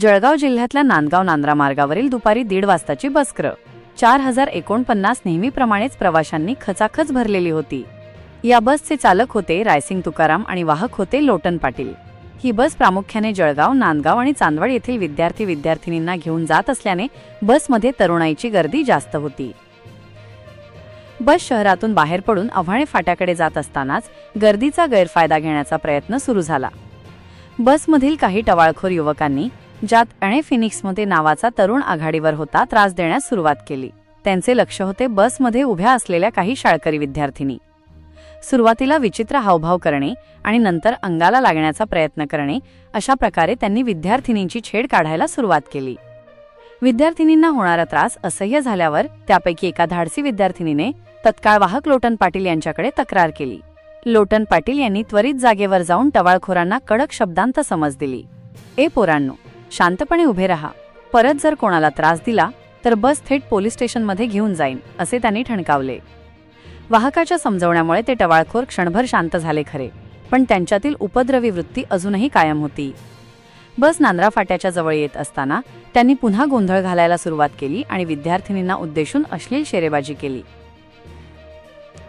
जळगाव जिल्ह्यातल्या नांदगाव नांद्रा मार्गावरील दुपारी दीड वाजताची बसकर. चार हजार एकोणपन्नास नेहमीप्रमाणेच प्रवाशांनी खचाखच भरलेली होती. या बसचे चालक होते रायसिंग तुकाराम आणि वाहक होते लोटन पाटील. ही बस प्रामुख्याने जळगाव नांदगाव आणि चांदवड येथील विद्यार्थी विद्यार्थिनींना घेऊन जात असल्याने बसमध्ये तरुणाईची गर्दी जास्त होती. बस शहरातून बाहेर पडून आव्हाणे फाट्याकडे जात असतानाच गर्दीचा गैरफायदा घेण्याचा प्रयत्न सुरू झाला. बसमधील काही टवाळखोर युवकांनी ज्यात अणे फिनिक्समध्ये नावाचा तरुण आघाडीवर होता त्रास देण्यास सुरुवात केली. त्यांचे लक्ष होते बसमध्ये उभ्या असलेल्या काही शाळकरी विद्यार्थिनी. सुरुवातीला विचित्र हावभाव करणे आणि नंतर अंगाला लागण्याचा प्रयत्न करणे अशा प्रकारे त्यांनी विद्यार्थिनींची छेड काढायला सुरुवात केली. विद्यार्थिनींना होणारा त्रास असह्य झाल्यावर त्यापैकी एका धाडसी विद्यार्थिनीने तत्काळ वाहक लोटन पाटील यांच्याकडे तक्रार केली. लोटन पाटील यांनी त्वरित जागेवर जाऊन टवाळखोरांना कडक शब्दांत समज दिली. ए पोरांनो शांतपणे उभे राहा. परत जर कोणाला त्रास दिला तर बस थेट पोलीस स्टेशनमध्ये घेऊन जाईन असे त्यांनी ठणकावले. वाहकाच्या समजवण्यामुळे ते टवाळखोर क्षणभर शांत झाले खरे पण त्यांच्यातील उपद्रवी वृत्ती अजूनही कायम होती. बस नांद्रा फाट्याच्या जवळ येत असताना त्यांनी पुन्हा गोंधळ घालायला सुरुवात केली आणि विद्यार्थिनींना उद्देशून अश्लील शेरेबाजी केली.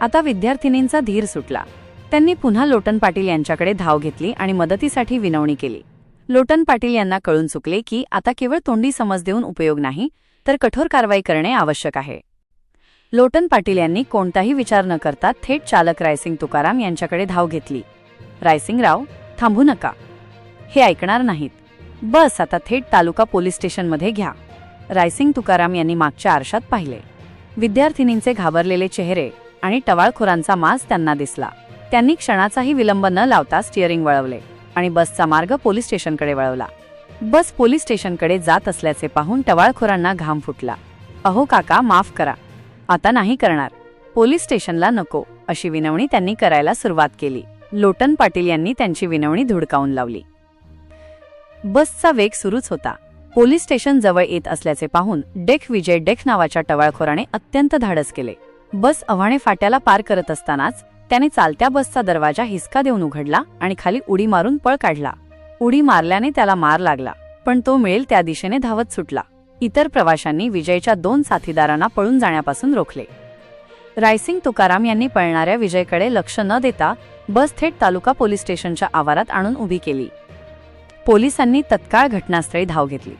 आता विद्यार्थिनींचा धीर सुटला. त्यांनी पुन्हा लोटन पाटील यांच्याकडे धाव घेतली आणि मदतीसाठी विनवणी केली. लोटन पाटील यांना कळून चुकले की आता केवळ तोंडी समज देऊन उपयोग नाही तर कठोर कारवाई करणे आवश्यक आहे. लोटन पाटील यांनी कोणताही विचार न करता थेट चालक रायसिंग तुकाराम यांच्याकडे धाव घेतली. रायसिंगराव थांबू नका. हे ऐकणार नाहीत. बस आता थेट तालुका पोलीस स्टेशनमध्ये घ्या. रायसिंग तुकाराम यांनी मागच्या आरशात पाहिले. विद्यार्थिनींचे घाबरलेले चेहरे आणि टवाळखोरांचा मास त्यांना दिसला. त्यांनी क्षणाचाही विलंब न लावता स्टिअरिंग वळवले. आणि बसचा मार्ग पोलीस स्टेशनकडे वळवला. बस पोलीस स्टेशनकडे जात असल्याचे पाहून टवाळखोरांना घाम फुटला. अहो काका माफ करा. आता नाही करणार. पोलीस स्टेशनला नको अशी विनवणी त्यांनी करायला सुरुवात केली. लोटन पाटील यांनी त्यांची विनवणी धुडकावून लावली. बसचा वेग सुरूच होता. पोलीस स्टेशन जवळ येत असल्याचे पाहून डेख विजय डेख नावाच्या टवाळखोराने अत्यंत धाडस केले. बस अव्हाणे फाट्याला पार करत असतानाच त्याने चालत्या बसचा दरवाजा हिसका देऊन उघडला आणि खाली उडी मारून पळ काढला. उडी मारल्याने त्याला मार लागला पण तो मिळेल त्या दिशेने धावत सुटला. इतर प्रवाशांनी विजयच्या दोन साथीदारांना पळून जाण्यापासून रोखले. रायसिंग तुकाराम यांनी पळणाऱ्या विजयकडे लक्ष न देता बस थेट तालुका पोलीस स्टेशनच्या आवारात आणून उभी केली. पोलिसांनी तत्काळ घटनास्थळी धाव घेतली.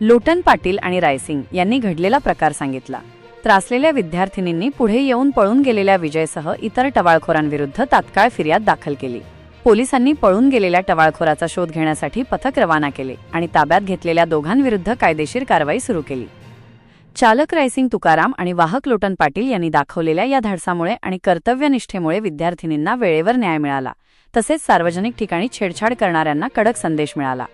लोटन पाटील आणि रायसिंग यांनी घडलेला प्रकार सांगितला. त्रासलेल्या विद्यार्थिनींनी पुढे येऊन पळून गेलेल्या विजयसह इतर टवाळखोरांविरुद्ध तात्काळ फिर्याद दाखल केली. पोलिसांनी पळून गेलेल्या टवाळखोराचा शोध घेण्यासाठी पथक रवाना केले आणि ताब्यात घेतलेल्या दोघांविरुद्ध कायदेशीर कारवाई सुरू केली. चालक रायसिंग तुकाराम आणि वाहक लोटन पाटील यांनी दाखवलेल्या या धाडसामुळे आणि कर्तव्यनिष्ठेमुळे विद्यार्थिनींना वेळेवर न्याय मिळाला. तसेच सार्वजनिक ठिकाणी छेडछाड करणाऱ्यांना कडक संदेश मिळाला.